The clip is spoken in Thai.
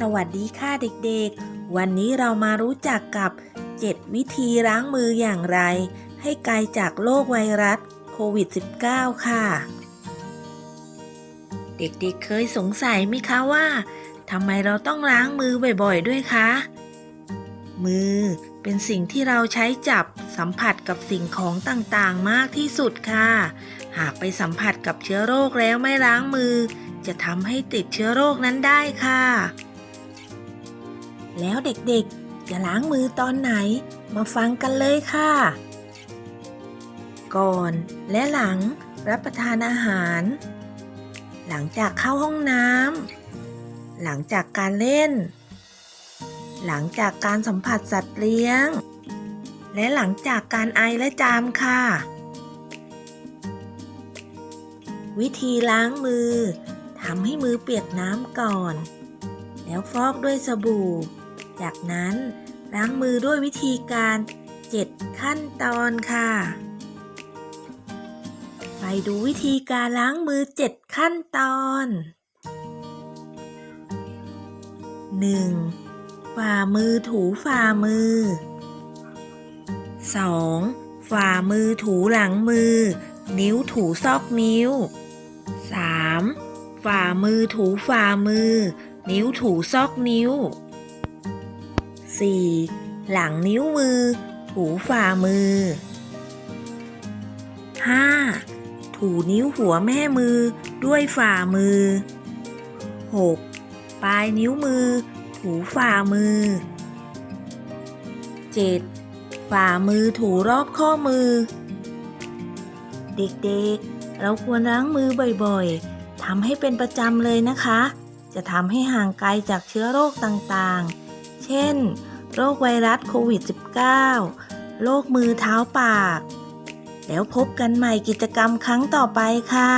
สวัสดีค่ะเด็กๆ วันนี้เรามารู้จักกับ 7 วิธีล้างมืออย่างไร ให้ไกลจากโรคไวรัสโควิด -19 ค่ะ เด็กๆเคยสงสัยไหมคะว่าทำไมเราต้องล้างมือบ่อยๆ ด้วยคะ มือเป็นสิ่งที่เราใช้จับสัมผัสกับสิ่งของต่างๆ มากที่สุดค่ะ หากไปสัมผัสกับเชื้อโรคแล้วไม่ล้างมือ จะทำให้ติดเชื้อโรคนั้นได้ค่ะ แล้วเด็กๆ จะล้างมือตอนไหน มาฟังกันเลยค่ะ ก่อนและหลังรับประทานอาหาร หลังจากเข้าห้องน้ำ หลังจากการเล่น หลังจากการสัมผัสสัตว์เลี้ยง และหลังจากการไอและจามค่ะ วิธีล้างมือทำให้มือเปียกน้ำก่อน แล้วฟอกด้วยสบู่ จากนั้นล้างมือด้วยวิธีการ 7 ขั้นตอนค่ะ ไปดูวิธีการล้างมือ 7 ขั้นตอน 1. ฝ่ามือถูฝ่ามือ 2. ฝ่ามือถูหลังมือ นิ้วถูซอกนิ้ว 3. ฝ่ามือถูฝ่ามือ นิ้วถูซอกนิ้ว 4. หลังนิ้วมือถูฝ่ามือ 5. ถูนิ้วหัวแม่มือด้วยฝ่ามือ 6. ปลายนิ้วมือ ถูฝ่ามือ 7. ฝ่ามือถูรอบข้อมือ เด็กๆ เราควรล้างมือบ่อยๆทำให้เป็นประจำเลยนะคะ จะทำให้ห่างไกลจากเชื้อโรคต่างๆ เช่น โรคไวรัสโควิด -19 โรคมือเท้าปาก แล้วพบกันใหม่กิจกรรมครั้งต่อไปค่ะ